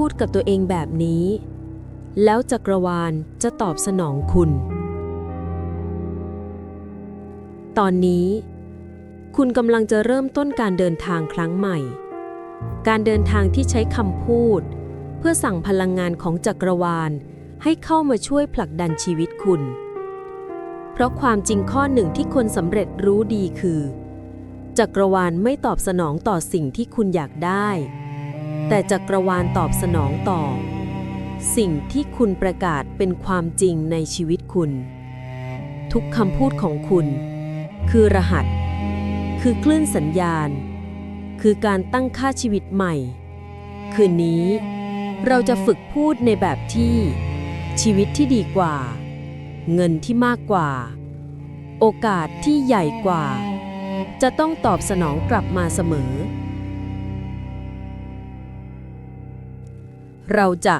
พูดกับตัวเองแบบนี้ แล้วจักรวาลจะตอบสนองคุณ ตอนนี้ คุณกำลังจะเริ่มต้นการเดินทางครั้งใหม่ การเดินทางที่ใช้คำพูด เพื่อสั่งพลังงานของจักรวาลให้เข้ามาช่วยผลักดันชีวิตคุณ เพราะความจริงข้อหนึ่งที่คนสำเร็จรู้ดีคือ จักรวาลไม่ตอบสนองต่อสิ่งที่คุณอยากได้ แต่จักรวาลตอบสนองต่อ สิ่งที่คุณประกาศเป็นความจริงในชีวิตคุณ ทุกคำพูดของคุณ คือรหัส คือคลื่นสัญญาณ คือการตั้งค่าชีวิตใหม่ คืนนี้ เราจะฝึกพูดในแบบที่ ชีวิตที่ดีกว่า เงินที่มากกว่า โอกาสที่ใหญ่กว่า จะต้องตอบสนองกลับมาเสมอ เราจะ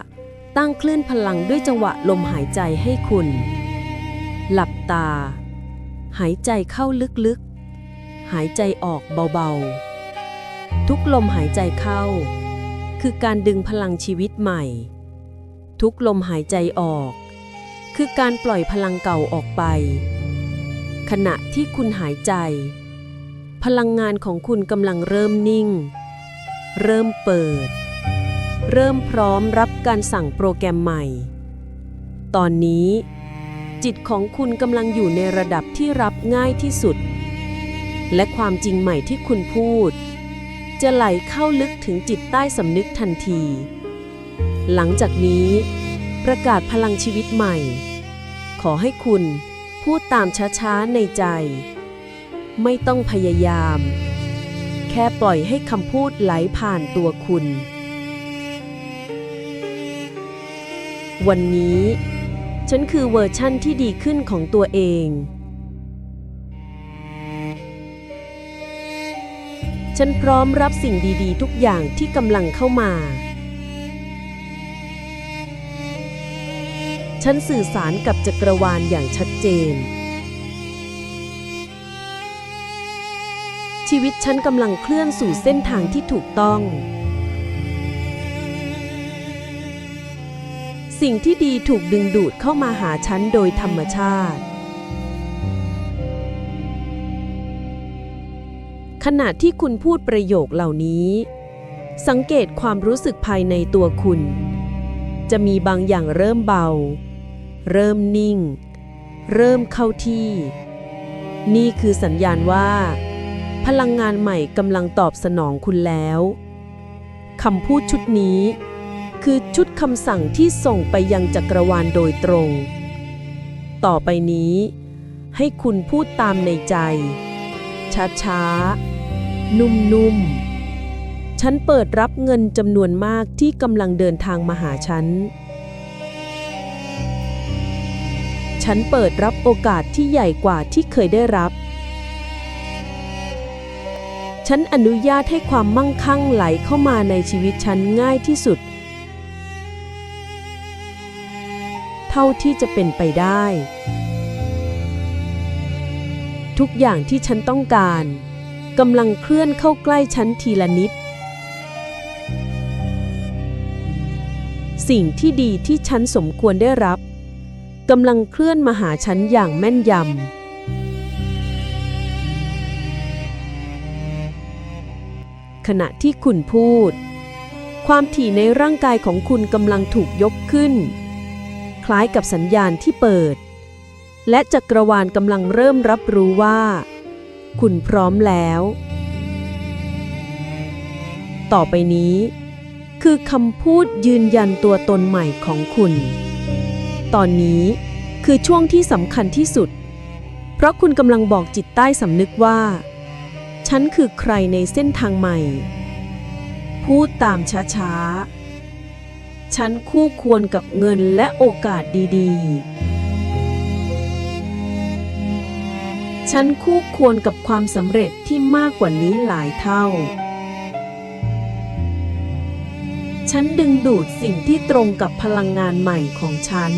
ตั้งคลื่นพลังด้วยจังหวะลมหายใจให้คุณ หลับตา หายใจเข้าลึกๆ หายใจออกเบาๆ ทุกลมหายใจเข้า คือการดึงพลังชีวิตใหม่ ทุกลมหายใจออก คือการปล่อยพลังเก่าออกไป ขณะที่คุณหายใจ พลังงานของคุณกำลังเริ่มนิ่ง เริ่มเปิด เริ่มพร้อมรับการสั่งโปรแกรมใหม่ ตอนนี้ จิตของคุณกำลังอยู่ในระดับที่รับง่ายที่สุด และความจริงใหม่ที่คุณพูด จะไหลเข้าลึกถึงจิตใต้สำนึกทันที หลังจากนี้ ประกาศพลังชีวิตใหม่ ขอให้คุณพูดตามช้าๆในใจ ไม่ต้องพยายาม แค่ปล่อยให้คำพูดไหลผ่านตัวคุณ วันนี้ ฉันคือเวอร์ชั่นที่ดีขึ้นของตัวเอง ฉันพร้อมรับสิ่งดีๆ ทุกอย่างที่กำลังเข้ามา ฉันสื่อสารกับจักรวาลอย่างชัดเจน ชีวิตฉันกำลังเคลื่อนสู่เส้นทางที่ถูกต้อง สิ่งที่ดีถูกดึงดูดเข้ามาหาฉันโดยธรรมชาติ ขณะที่คุณพูดประโยคเหล่านี้ สังเกตความรู้สึกภายในตัวคุณ จะมีบางอย่างเริ่มเบา เริ่มนิ่ง เริ่มเข้าที่ นี่คือสัญญาณว่า พลังงานใหม่กำลังตอบสนองคุณแล้วคำพูดชุดนี้ คือชุดคำสั่งที่ส่งไปยังจักรวาลโดยตรง ต่อไปนี้ ให้คุณพูดตามในใจ ช้าๆ นุ่มๆ ฉันเปิดรับเงินจำนวนมากที่กำลังเดินทางมาหาฉัน ฉันเปิดรับโอกาสที่ใหญ่กว่าที่เคยได้รับฉันอนุญาตให้ความมั่งคั่งไหลเข้ามาในชีวิตฉันง่ายที่สุด เท่าที่จะเป็นไปได้ ทุกอย่างที่ฉันต้องการกำลังเคลื่อนเข้าใกล้ฉันทีละนิด สิ่งที่ดีที่ฉันสมควรได้รับกำลังเคลื่อนมาหาฉันอย่างแม่นยำขณะที่คุณพูด ความถี่ในร่างกายของคุณกำลังถูกยกขึ้น คล้ายกับสัญญาณที่เปิด และจักรวาลกำลังเริ่มรับรู้ว่า คุณพร้อมแล้ว ต่อไปนี้ คือคำพูดยืนยันตัวตนใหม่ของคุณ ตอนนี้คือช่วงที่สำคัญที่สุด เพราะคุณกำลังบอกจิตใต้สำนึกว่า ฉันคือใครในเส้นทางใหม่ พูดตามช้าๆ ฉันคู่ควรกับเงินและโอกาสดีๆ ฉันคู่ควรกับความสำเร็จที่มากกว่านี้หลายเท่า ฉันดึงดูดสิ่งที่ตรงกับพลังงานใหม่ของฉัน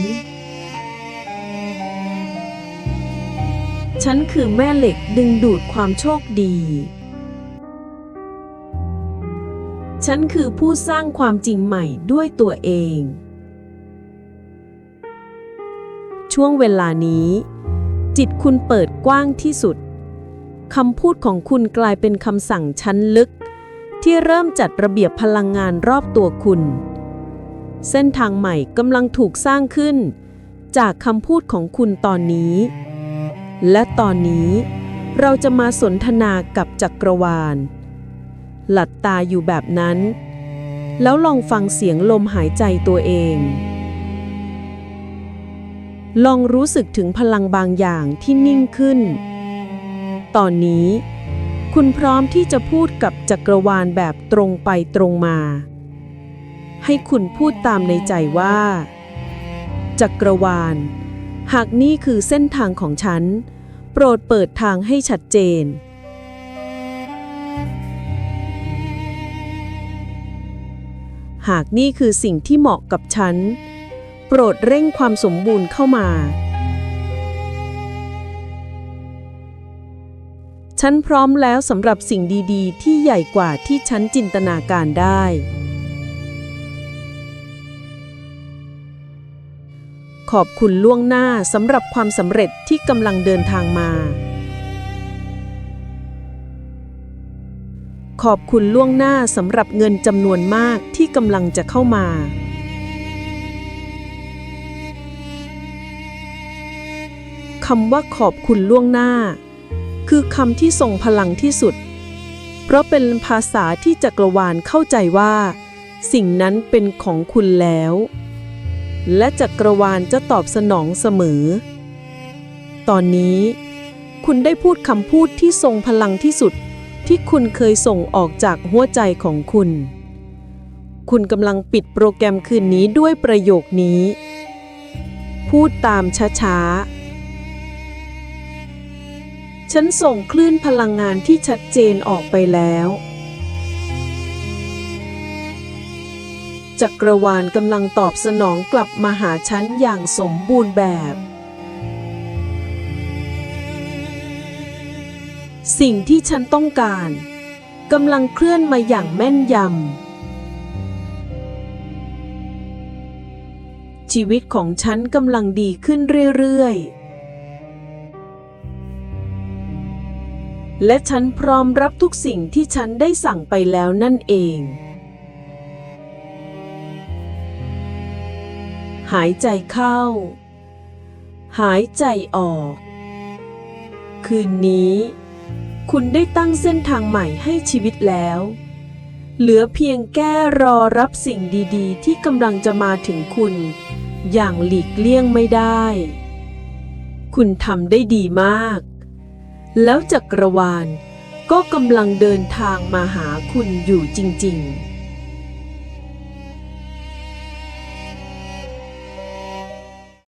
ฉันคือแม่เหล็กดึงดูดความโชคดี ฉันคือผู้สร้างความจริงใหม่ด้วยตัวเอง ช่วงเวลานี้ จิตคุณเปิดกว้างที่สุดคำพูดของคุณกลายเป็นคำสั่งชั้นลึก ที่เริ่มจัดระเบียบพลังงานรอบตัวคุณ เส้นทางใหม่กำลังถูกสร้างขึ้น จากคำพูดของคุณตอนนี้ และตอนนี้ เราจะมาสนทนากับจักรวาล หลับตาอยู่แบบนั้น แล้วลองฟังเสียงลมหายใจตัวเอง ลองรู้สึกถึงพลังบางอย่างที่นิ่งขึ้น ตอนนี้ คุณพร้อมที่จะพูดกับจักรวาลแบบตรงไปตรงมา ให้คุณพูดตามในใจว่า จักรวาล หากนี่คือเส้นทางของฉัน โปรดเปิดทางให้ชัดเจน หากนี่คือสิ่งที่เหมาะกับฉัน โปรดเร่งความสมบูรณ์เข้ามา ฉันพร้อมแล้วสำหรับสิ่งดีๆ ที่ใหญ่กว่าที่ฉันจินตนาการได้ ขอบคุณล่วงหน้าสำหรับความสำเร็จที่กำลังเดินทางมา ขอบคุณล่วงหน้าสำหรับเงินจำนวนมากที่กำลังจะเข้ามา คำว่าขอบคุณล่วงหน้า คือคำที่ทรงพลังที่สุด เพราะเป็นภาษาที่จักรวาลเข้าใจว่า สิ่งนั้นเป็นของคุณแล้ว และจักรวาลจะตอบสนองเสมอ ตอนนี้ คุณได้พูดคำพูดที่ทรงพลังที่สุด ที่คุณเคยส่งออกจากหัวใจของคุณ คุณกำลังปิดโปรแกรมคืนนี้ด้วยประโยคนี้ พูดตามช้าๆ ฉันส่งคลื่นพลังงานที่ชัดเจนออกไปแล้วจักรวาลกำลังตอบสนองกลับมาหาฉันอย่างสมบูรณ์แบบ สิ่งที่ฉันต้องการกำลังเคลื่อนมาอย่างแม่นยำ ชีวิตของฉันกำลังดีขึ้นเรื่อยๆ และฉันพร้อมรับทุกสิ่งที่ฉันได้สั่งไปแล้วนั่นเอง หายใจเข้า หายใจออก คืนนี้ คุณได้ตั้งเส้นทางใหม่ให้ชีวิตแล้ว เหลือเพียงแก้รอรับสิ่งดีๆ ที่กำลังจะมาถึงคุณ อย่างหลีกเลี่ยงไม่ได้ คุณทำได้ดีมาก แล้วจักรวาลก็กำลังเดินทางมาหาคุณอยู่จริง ๆ